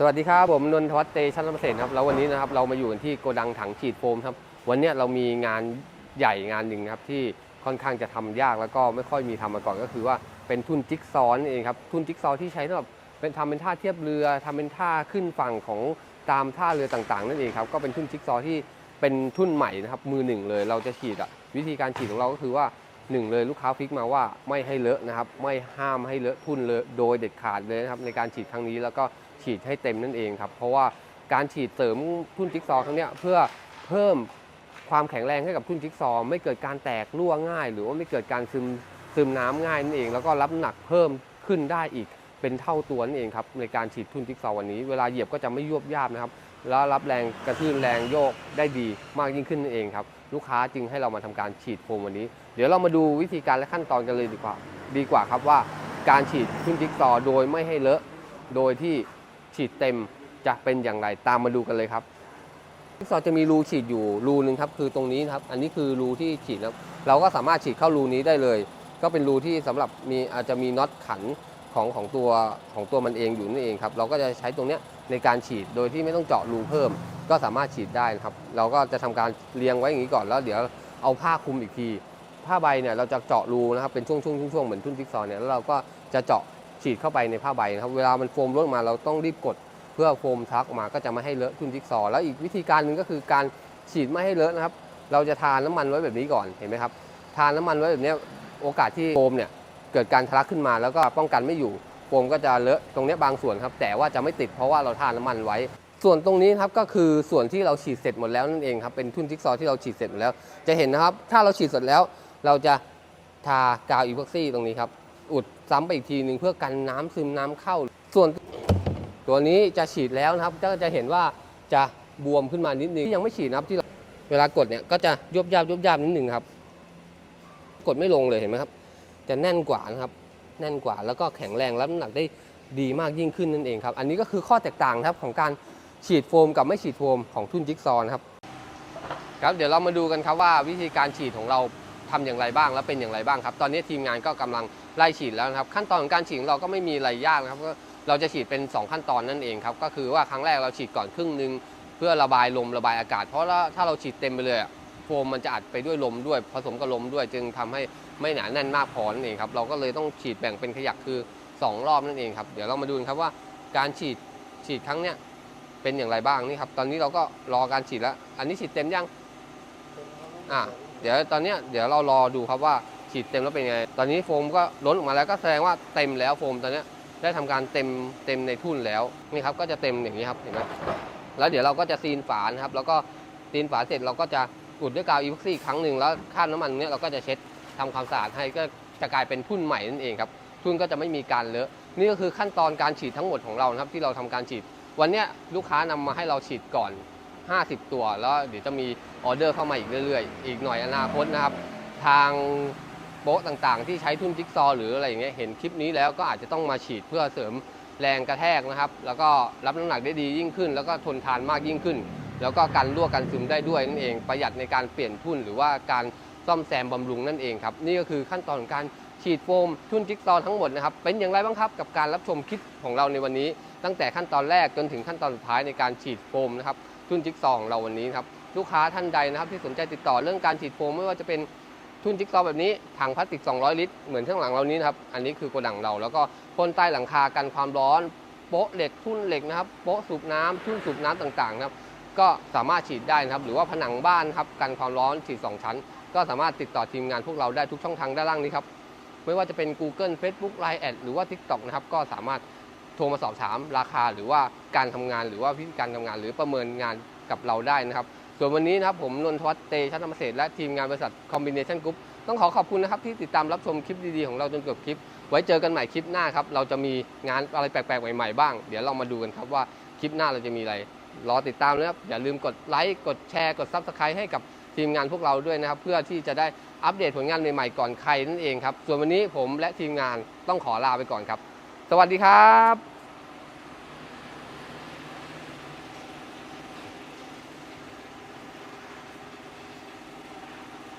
สวัสดีครับผมนนทวัฒน์เตชันลำเสนครับแล้ววันนี้นะครับเรามาอยู่ที่โกดังถังฉีดโฟมครับวันนี้เรามีงานใหญ่งานหนึ่งครับที่ค่อนข้างจะทำยากแล้วก็ไม่ค่อยมีทำมาก่อนก็คือว่าเป็นทุ่นจิ๊กซอว์นั่นเองครับทุ่นจิ๊กซอว์ที่ใช้สำหรับเป็นทำเป็นท่าเทียบเรือทำเป็นท่าขึ้นฝั่งของตามท่าเรือต่างๆ นั่นเองครับก็เป็นทุ่นจิ๊กซอว์ที่เป็นทุ่นใหม่นะครับมือหนึ่งเลย เราจะฉีดอะวิธีการฉีดของเราก็คือว่า หนึ่งเลยลูกค้าฟิกมาว่าไม่ให้เลอะนะครับ ไม่ห้ามให้เลอะทุ่นเลอะโดยเด็ดขาดเลยนะครับในการฉีดครั้งนี้แล้วก็ฉีดให้เต็มนั่นเองครับ เพราะว่าการฉีดเสริมทุ่นจิ๊กซอว์ครั้งนี้เพื่อเพิ่มความแข็งแรงให้กับทุ่นจิ๊กซอว์ไม่เกิดการแตกรั่วง่าย หรือว่าไม่เกิดการซึมซึมน้ำง่ายนั่นเอง แล้วก็รับหนักเพิ่มขึ้นได้อีก เป็นเท่าตัวนั่นเองครับในการฉีดทุ่นจิ๊กซอว์วันนี้ เวลาเหยียบก็จะไม่ยวบยาบนะครับ แล้วรับแรงกระทืนแรงโยกได้ดีมากยิ่งขึ้นนั่นเองครับลูกค้าจึงให้เรามาทำการฉีดโฟมวันนี้ เดี๋ยวเรามาดูวิธีการและขั้นตอนกันเลยดีกว่า ดีกว่าครับว่าการฉีดทุ่นจิ๊กซอว์โดยไม่ให้เลอะ โดยที่ฉีดเต็มจะเป็นอย่างไรตามมาดูกันเลยครับจิ๊กซอว์จะมีรูฉีดอยู่รูหนึ่งครับคือตรงนี้ครับอันนี้คือรูที่ฉีดแล้วเราก็สามารถฉีดเข้ารูนี้ได้เลย ก็เป็นรูที่สำหรับมีอาจจะมีน็อตขัน ของของตัวของตัวมันเองอยู่นั่นเองครับ เราก็จะใช้ตรงเนี้ยในการฉีดโดยที่ไม่ต้องเจาะรูเพิ่ม ก็สามารถฉีดได้นะครับ เราก็จะทำการเรียงไว้อย่างนี้ก่อนแล้วเดี๋ยวเอาผ้าคลุมอีกที ผ้าใบเนี่ยเราจะเจาะรูนะครับเป็นช่วงๆช่วงๆเหมือนทุ่นจิ๊กซอว์เนี่ยแล้วเราก็จะเจาะฉีดเข้าไปในผ้าใบนะครับเวลามันโฟมลดมาเราต้องรีบกดเพื่อโฟมทักออกมาก็จะไม่ให้เลอะทุ่นจิ๊กซอว์แล้วอีกวิธีการหนึ่งก็คือการฉีดไม่ให้เลอะนะครับ เราจะทาน้ำมันไว้แบบนี้ก่อนเห็นไหมครับทาน้ำมันไว้แบบนี้โอกาสที่โฟมเนี่ย เกิดการทะลักขึ้นมาแล้วก็ป้องกันไม่อยู่โฟมก็จะเลอะตรงนี้บางส่วนครับ แต่ว่าจะไม่ติดเพราะว่าเราทาน้ำมันไว้ ส่วนตรงนี้ครับก็คือส่วนที่เราฉีดเสร็จหมดแล้วนั่นเองครับเป็นทุ่นจิ๊กซอว์ที่เราฉีดเสร็จหมดแล้ว จะเห็นนะครับ ถ้าเราฉีดเสร็จแล้วเราจะทากาวอีพ็อกซี่ตรงนี้ครับอุดซ้ำไปอีกทีหนึ่งเพื่อกันน้ำซึมน้ำเข้า ส่วนตัวนี้จะฉีดแล้วนะครับก็จะเห็นว่าจะบวมขึ้นมานิดนึงที่ยังไม่ฉีดนะครับที่เวลากดเนี่ยก็จะยุบยาบยุบยาบนิดนึงครับ กดไม่ลงเลยเห็นไหมครับ จะแน่นกว่านะครับ แน่นกว่าแล้วก็แข็งแรงรับน้ำหนักได้ดีมากยิ่งขึ้นนั่นเองครับ อันนี้ก็คือข้อแตกต่างครับของการฉีดโฟมกับไม่ฉีดโฟมของทุ่นจิ๊กซอนะครับ ครับเดี๋ยวเรามาดูกันครับว่าวิธีการฉีดของเราทำอย่างไรบ้างและเป็นอย่างไรบ้างครับ ตอนนี้ทีมงานก็กำลังไล่ฉีดแล้วนะครับ ขั้นตอนของการฉีดเราก็ไม่มีอะไรยากนะครับก็เราจะฉีดเป็น 2 ขั้นตอนนั่นเองครับ ก็คือว่าครั้งแรกเราฉีดก่อนครึ่งหนึ่งเพื่อระบายลมระบายอากาศ เพราะว่าถ้าเราฉีดเต็มไปเลย อะโฟมมันจะอัดไปด้วยลมด้วยผสมกับลมด้วย จึงทำให้ไม่หนาแน่นมากพอนั่นเองครับเราก็เลยต้องฉีดแบ่งเป็นขยักคือ 2 รอบนั่นเองครับเดี๋ยวเรามาดูกันครับว่าการฉีดฉีดครั้งเนี้ยเป็นอย่างไรบ้างนี่ครับตอนนี้เราก็รอการฉีดแล้ว อันนี้ฉีดเต็มยังอ่าเดี๋ยวตอนเนี้ยเดี๋ยวเรารอดูครับว่าฉีดเต็มแล้วเป็นไง ตอนนี้โฟมก็ล้นออกมาแล้วก็แสดงว่าเต็มแล้วโฟมตอนเนี้ยได้ทำการเต็มเต็มในทุ่นแล้วนี่ครับก็จะเต็มอย่างนี้ครับเห็นไหมแล้วเดี๋ยวเราก็จะซีนฝานะครับ แล้วก็ซีนฝาเสร็จเราก็จะ อุดด้วยกาวอีพ็อกซี่อีกครั้งหนึ่งแล้วค่าบน้ำมันเนี้ยเราก็จะเช็ดทำความสะอาดให้ก็จะกลายเป็นทุ่นใหม่นั่นเองครับทุ่นก็จะไม่มีการเลอะนี่ก็คือขั้นตอนการฉีดทั้งหมดของเรานะครับที่เราทำการฉีด วันเนี้ยลูกค้านำมาให้เราฉีดก่อน 50 ตัว แล้วเดี๋ยวจะมีออเดอร์เข้ามาอีกเรื่อยๆ อีกหน่อยอนาคตนะครับ ทางโป๊ะต่างๆ ที่ใช้ทุ่นจิ๊กซอว์หรืออะไรอย่างเงี้ยเห็นคลิปนี้แล้วก็อาจจะต้องมาฉีดเพื่อเสริมแรงกระแทกนะครับ แล้วก็รับน้ำหนักได้ดียิ่งขึ้น แล้วก็ทนทานมากยิ่งขึ้น แล้วก็กันรั่วกันซึมได้ด้วยนั่นเอง ประหยัดในการเปลี่ยนทุ่นหรือว่าการซ่อมแซมบำรุงนั่นเองครับนี่ก็คือขั้นตอนของการฉีดโฟมทุ่นจิ๊กซอว์ทั้งหมดนะครับเป็นอย่างไรบ้างครับกับการรับชมคลิปของเราในวันนี้ ตั้งแต่ขั้นตอนแรกจนถึงขั้นตอนสุดท้ายในการฉีดโฟมนะครับทุ่นจิ๊กซอว์ของเราวันนี้ครับลูกค้าท่านใดนะครับที่สนใจติดต่อเรื่องการฉีดโฟมไม่ว่าจะเป็นทุ่นจิ๊กซอว์แบบนี้ถังพลาสติก 200 ลิตร เหมือนข้างหลังเรานี้นะครับอันนี้คือโกดังเรา แล้วก็พ่นใต้หลังคากันความร้อนโป๊ะเหล็กทุ่นเหล็กนะครับโป๊ะสูบน้ำทุ่นสูบน้ำต่างๆนะครับ ก็สามารถฉีดได้นะครับ หรือว่าผนังบ้านครับกันความร้อนฉีด 2 ชั้น ก็สามารถติดต่อทีมงานพวกเราได้ทุกช่องทางด้านล่างนี้ครับ ไม่ว่าจะเป็น Google Facebook Line แอดหรือว่า TikTok นะครับ ก็สามารถโทรมาสอบถามราคาหรือว่าการทำงานหรือว่าวิธีการทำงาน หรือประเมินงานกับเราได้นะครับ ส่วนวันนี้นะครับผมนนทวัฒน์เตชะธรรมเศษและทีมงานบริษัท Combination Group ต้องขอขอบคุณนะครับที่ติดตามรับชมคลิปดีๆของเราจนจบคลิป ไว้เจอกันใหม่คลิปหน้าครับ เราจะมีงานอะไรแปลกๆใหม่ๆบ้าง เดี๋ยวเรามาดูกันครับว่าคลิปหน้าเราจะมีอะไร รอติดตามนะครับ อย่าลืมกดไลค์กดแชร์กด Subscribe ให้กับทีมงานพวกเราด้วยนะครับ เพื่อที่จะได้อัปเดตผลงานใหม่ๆก่อนใครนั่นเองครับ ส่วนวันนี้ผมและทีมงานต้องขอลาไปก่อนครับ สวัสดีครับ